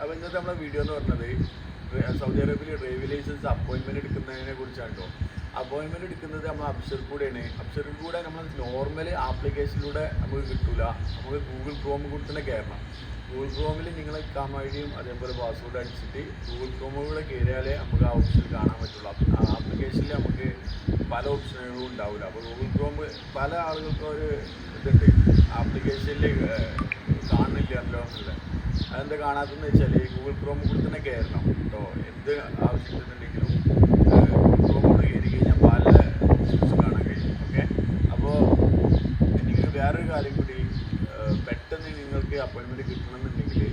അപ്പോൾ ഇന്നത്തെ നമ്മുടെ വീഡിയോ എന്ന് പറഞ്ഞത് സൗദി അറേബ്യയിൽ ഡ്രൈവിംഗ് ലൈസൻസ് അപ്പോയിൻമെന്റ് എടുക്കുന്നതിനെ കുറിച്ചാണ് കേട്ടോ അപ്പോയിൻമെന്റ് എടുക്കുന്നത് നമ്മൾ അബ്സർ കൂടെയാണ്. അബ്സർ കൂടെ നമ്മൾ നോർമൽ ആപ്ലിക്കേഷനിലൂടെ നമുക്ക് കിട്ടില്ല നമുക്ക് ഗൂഗിൾ ക്രോം കൂടി തന്നെ കയറണം ഗൂഗിൾ ക്രോമിൽ നിങ്ങൾ കാം ഐ ഡിയും അതേപോലെ പാസ്വേഡ് അടിച്ചിട്ട് ഗൂഗിൾ ക്രോമിലൂടെ കയറിയാലേ നമുക്ക് ആ ഓപ്ഷൻ കാണാൻ പറ്റുള്ളൂ. ആ ആപ്ലിക്കേഷനിൽ നമുക്ക് പല ഓപ്ഷനുകളും ഉണ്ടാവില്ല അപ്പോൾ ഗൂഗിൾ ക്രോം പല ആളുകൾക്കും ഒരു ഇതുണ്ട്. ആപ്ലിക്കേഷനിൽ കാണുന്നില്ലല്ലോ എന്നുള്ളത് അതെന്താ കാണാത്തതെന്ന് വെച്ചാൽ ഗൂഗിൾ ക്രോം കൂടി തന്നെ കയറണം കേട്ടോ എന്ത് ആവശ്യത്തിനുണ്ടെങ്കിലും ഗൂഗിൾ ക്രോമോട് കയറി കഴിഞ്ഞാൽ പല ഓപ്ഷൻസ് കാണാൻ കഴിയും. ഓക്കെ? അപ്പോൾ നിങ്ങൾക്ക് വേറൊരു കാര്യം കൂടി പെട്ടെന്ന് നിങ്ങൾക്ക് അപ്പോയിൻമെന്റ് കിട്ടണമെന്നുണ്ടെങ്കിൽ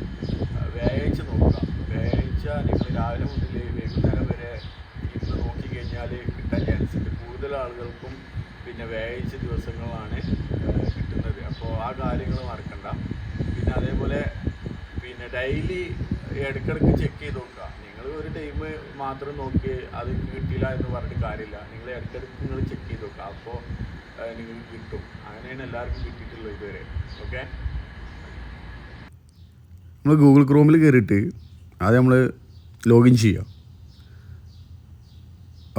വ്യാഴാഴ്ച നോക്കുക. വ്യാഴാഴ്ച നിങ്ങൾ രാവിലെ മുതൽ വൈകുന്നേരം വരെ നോക്കി കഴിഞ്ഞാൽ കിട്ടാൻ ചാൻസ് ഉണ്ട്. കൂടുതൽ ആളുകൾക്കും പിന്നെ വ്യാഴാഴ്ച ദിവസങ്ങളാണ് കിട്ടുന്നത്. അപ്പോൾ ആ കാര്യങ്ങൾ പിന്നെ ഡെയിലി ഇടയ്ക്കിടയ്ക്ക് ചെക്ക് ചെയ്ത് നോക്കുക. നിങ്ങൾ ഒരു ടൈം മാത്രം നോക്കി അത് കിട്ടിയില്ല എന്ന് പറഞ്ഞിട്ട് കാര്യമില്ല. നിങ്ങൾ ഇടയ്ക്കിടയ്ക്ക് നിങ്ങൾ ചെക്ക് ചെയ്ത് നോക്കുക. അപ്പോൾ നിങ്ങൾക്ക് കിട്ടും. അങ്ങനെയാണ് എല്ലാവർക്കും കിട്ടിയിട്ടുള്ളത് ഇതുവരെ. ഓക്കെ നമ്മൾ ഗൂഗിൾ ക്രോമിൽ കയറിയിട്ട് ആദ്യം നമ്മൾ ലോഗിൻ ചെയ്യുക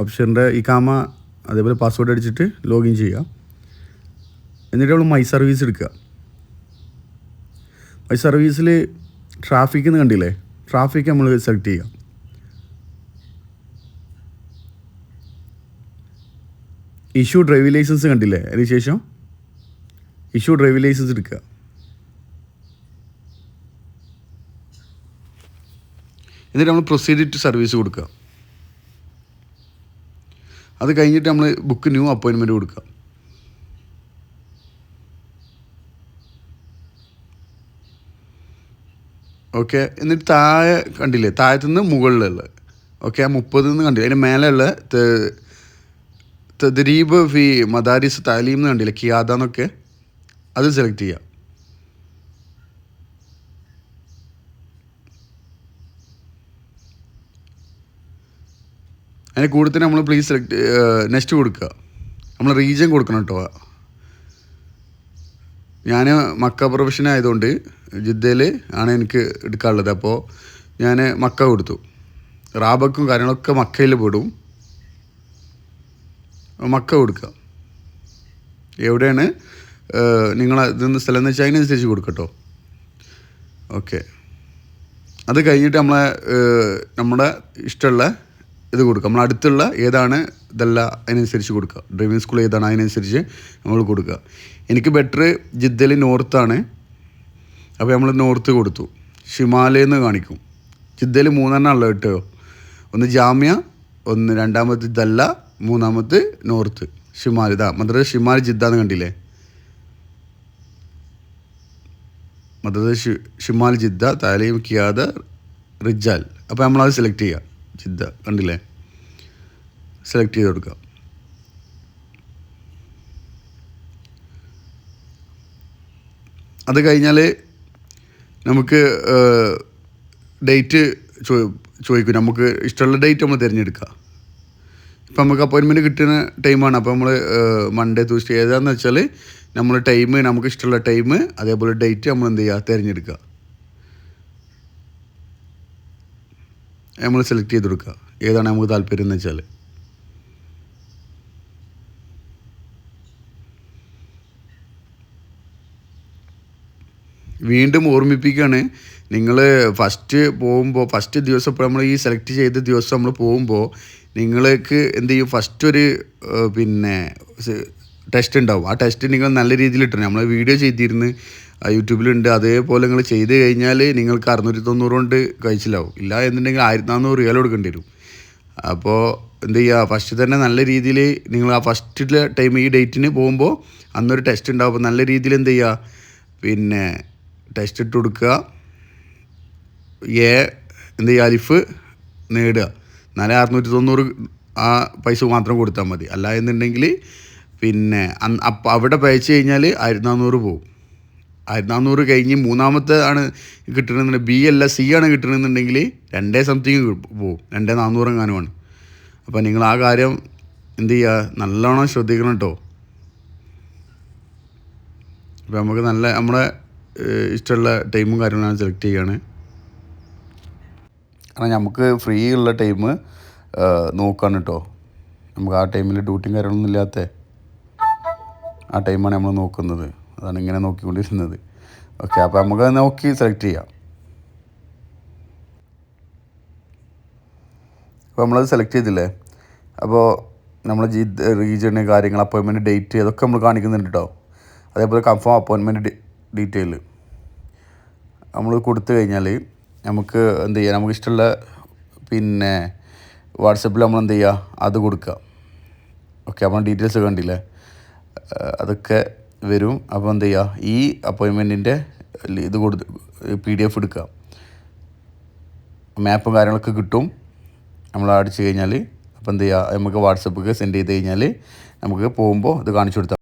ഓപ്ഷന്റെ ഈ കാമ അതേപോലെ പാസ്വേഡ് അടിച്ചിട്ട് ലോഗിൻ ചെയ്യുക എന്നിട്ട് നമ്മൾ മൈ സർവീസ് എടുക്കുക. മൈ സർവീസിൽ ട്രാഫിക് എന്ന് കണ്ടില്ലേ? ട്രാഫിക് നമ്മൾ സെലക്ട് ചെയ്യുക ഇഷ്യൂ ഡ്രൈവിംഗ് ലൈസൻസ് കണ്ടില്ലേ? അതിന് ശേഷം ഇഷ്യൂ ഡ്രൈവിംഗ് ലൈസൻസ് എടുക്കുക എന്നിട്ട് നമ്മൾ പ്രൊസീഡ് ടു സർവീസ് കൊടുക്കുക അത് കഴിഞ്ഞിട്ട് നമ്മൾ ബുക്ക് ന്യൂ അപ്പോയിൻമെന്റ് കൊടുക്കുക ഓക്കെ എന്നിട്ട് താഴെ കണ്ടില്ലേ? താഴത്തുനിന്ന് മുകളിലുള്ള. ഓക്കെ ആ മുപ്പത് നിന്ന് കണ്ടില്ലേ? അതിന് മേലെയുള്ള തദരീബ് ഫി മദാരിസ് താലീം എന്ന് കണ്ടില്ലേ? കിയാദ എന്നൊക്കെ. അത് സെലക്ട് ചെയ്യാം. അതിന് കൂടെ തന്നെ നമ്മൾ പ്ലീസ് സെലക്ട് നെക്സ്റ്റ് കൊടുക്കുക. നമ്മൾ റീജിയൻ കൊടുക്കണം കേട്ടോ. ഞാൻ മക്ക പ്രൊഫഷൻ ആയതുകൊണ്ട് ജിദ്ദയിൽ ആണ് എനിക്ക് എടുക്കാനുള്ളത്. അപ്പോൾ ഞാൻ മക്ക കൊടുത്തു. റാബക്കും കാര്യങ്ങളൊക്കെ മക്കയിൽ പെടും. മക്ക കൊടുക്കുക എവിടെയാണ്? നിങ്ങൾ ഇതെന്ന് സ്ഥലം എന്ന് വെച്ചാൽ അതിനനുസരിച്ച് കൊടുക്കട്ടോ. ഓക്കെ. അത് കഴിഞ്ഞിട്ട് നമ്മളെ നമ്മുടെ ഇഷ്ടമുള്ള ഇത് കൊടുക്കുക. നമ്മൾ അടുത്തുള്ള ഏതാണ് ഇതല്ല അതിനനുസരിച്ച് കൊടുക്കുക. ഡ്രൈവിംഗ് സ്കൂൾ ഏതാണ് അതിനനുസരിച്ച് നമ്മൾ കൊടുക്കുക. എനിക്ക് ബെറ്റർ ജിദ്ദയിൽ നോർത്താണ് അപ്പോൾ നമ്മൾ നോർത്ത് കൊടുത്തു. ഷിമാലയെന്ന് കാണിക്കും. ജിദ്ദയിൽ മൂന്നെണ്ണം ഉള്ളത് കേട്ടോ. ഒന്ന് ജാമ്യ ഒന്ന് രണ്ടാമത് ദല്ല മൂന്നാമത് നോർത്ത് ഷിമാൽ ഇതാ മദ്രസ ഷിമാൽ ജിദ്ദ എന്ന് കണ്ടില്ലേ? മദ്രസ ഷിമാൽ ജിദ്ദ താലീം കിയാദ റിജാൽ അപ്പോൾ നമ്മളത് സെലക്ട് ചെയ്യുക. ജിദ്ദ കണ്ടില്ലേ? സെലക്ട് ചെയ്ത് കൊടുക്കുക. അത് കഴിഞ്ഞാൽ നമുക്ക് ഡേറ്റ് ചോ ചോദിക്കും. നമുക്ക് ഇഷ്ടമുള്ള ഡേറ്റ് നമ്മൾ തിരഞ്ഞെടുക്കുക. ഇപ്പം നമുക്ക് അപ്പോയിൻമെന്റ് കിട്ടുന്ന ടൈമാണ് അപ്പോൾ നമ്മൾ മൺഡേ ട്യൂസ്ഡേ ഏതാണെന്ന് വെച്ചാൽ നമ്മൾ ടൈം നമുക്ക് ഇഷ്ടമുള്ള ടൈം അതേപോലെ ഡേറ്റ് നമ്മൾ എന്ത് ചെയ്യുക? തിരഞ്ഞെടുക്കുക. നമ്മൾ സെലക്ട് ചെയ്ത് കൊടുക്കുക. ഏതാണ് നമുക്ക് താല്പര്യം എന്ന് വെച്ചാൽ വീണ്ടും ഓർമ്മിപ്പിക്കുകയാണ് നിങ്ങൾ ഫസ്റ്റ് പോകുമ്പോൾ ഫസ്റ്റ് ദിവസം ഇപ്പോൾ നമ്മൾ ഈ സെലക്ട് ചെയ്ത ദിവസം നമ്മൾ പോകുമ്പോൾ നിങ്ങൾക്ക് എന്ത് ചെയ്യും? ഫസ്റ്റ് ഒരു പിന്നെ ടെസ്റ്റ് ഉണ്ടാവും. ആ ടെസ്റ്റ് നിങ്ങൾ നല്ല രീതിയിൽ ഇട്ടണം. നമ്മൾ വീഡിയോ ചെയ്തിരുന്ന് യൂട്യൂബിലുണ്ട്. അതേപോലെ നിങ്ങൾ ചെയ്ത് കഴിഞ്ഞാൽ നിങ്ങൾക്ക് അറുന്നൂറ്റി തൊണ്ണൂറ് കൊണ്ട് കഴിച്ചിലാവും. ഇല്ല എന്നുണ്ടെങ്കിൽ ആയിരത്തി നാനൂറ് റിയൽ കൊടുക്കേണ്ടി വരും. അപ്പോൾ എന്ത് ചെയ്യുക ഫസ്റ്റ് തന്നെ നല്ല രീതിയിൽ നിങ്ങൾ ആ ഫസ്റ്റ് ടൈം ഈ ഡേറ്റിന് പോകുമ്പോൾ അന്നൊരു ടെസ്റ്റ് ഉണ്ടാവും. അപ്പോൾ നല്ല രീതിയിൽ എന്ത് ചെയ്യുക പിന്നെ ടെസ്റ്റ് ഇട്ട് കൊടുക്കുക. എ എന്ത് ചെയ്യുക അലിഫ് നേടുക. നല്ല അറുന്നൂറ്റി തൊണ്ണൂറ് ആ പൈസ മാത്രം കൊടുത്താൽ മതി. അല്ല എന്നുണ്ടെങ്കിൽ പിന്നെ അപ്പം അവിടെ പയച്ചു കഴിഞ്ഞാൽ ആയിരത്തി നാനൂറ് പോകും. ആയിരത്തി നാനൂറ് കഴിഞ്ഞ് മൂന്നാമത്തെ ആണ് കിട്ടണമെന്നുണ്ടെങ്കിൽ ബി അല്ല സി ആണ് കിട്ടണമെന്നുണ്ടെങ്കിൽ രണ്ടേ സംതിങ് പോകും രണ്ടേ നാനൂറ് എങ്ങാനുമാണ് അപ്പോൾ നിങ്ങൾ ആ കാര്യം എന്ത് ചെയ്യുക നല്ലോണം ശ്രദ്ധിക്കണം കേട്ടോ അപ്പോൾ നമുക്ക് നല്ല നമ്മുടെ ഇഷ്ടമുള്ള ടൈമും കാര്യങ്ങളും സെലക്ട് ചെയ്യുകയാണ് കാരണം നമുക്ക് ഫ്രീ ഉള്ള ടൈം നോക്കാണ് കേട്ടോ നമുക്ക് ആ ടൈമിൽ ഡ്യൂട്ടിയും കാര്യങ്ങളൊന്നും ഇല്ലാത്ത. ആ ടൈമാണ് നമ്മൾ നോക്കുന്നത്. അതാണ് ഇങ്ങനെ നോക്കിക്കൊണ്ടിരുന്നത്. ഓക്കെ അപ്പോൾ നമുക്ക് നോക്കി സെലക്ട് ചെയ്യാം. അപ്പോൾ നമ്മളത് സെലക്ട് ചെയ്തില്ലേ? അപ്പോൾ നമ്മൾ ജി റീജിയണ് കാര്യങ്ങൾ അപ്പോയിൻമെന്റ് ഡേറ്റ് അതൊക്കെ നമ്മൾ കാണിക്കുന്നുണ്ട് കേട്ടോ അതേപോലെ കൺഫേം അപ്പോയിൻമെന്റ് ഡീറ്റെയിൽ നമ്മൾ കൊടുത്തു കഴിഞ്ഞാൽ നമുക്ക് എന്ത് ചെയ്യാം? നമുക്ക് ഇഷ്ടമുള്ള പിന്നെ വാട്സപ്പിൽ നമ്മൾ എന്ത് ചെയ്യുക അത് കൊടുക്കുക ഓക്കെ അപ്പോൾ ഡീറ്റെയിൽസ് കണ്ടില്ലേ? അതൊക്കെ വരും. അപ്പോൾ എന്ത് ചെയ്യുക? ഈ അപ്പോയിൻമെന്റിന്റെ ഇത് കൊടുത്ത് പി ഡി എഫ് എടുക്കുക മാപ്പും കാര്യങ്ങളൊക്കെ കിട്ടും. നമ്മൾ അടിച്ചു കഴിഞ്ഞാൽ അപ്പോൾ എന്ത് ചെയ്യുക? നമുക്ക് വാട്സപ്പിൽ സെൻഡ് ചെയ്ത് കഴിഞ്ഞാൽ നമുക്ക് പോകുമ്പോൾ ഇത് കാണിച്ചു കൊടുത്താൽ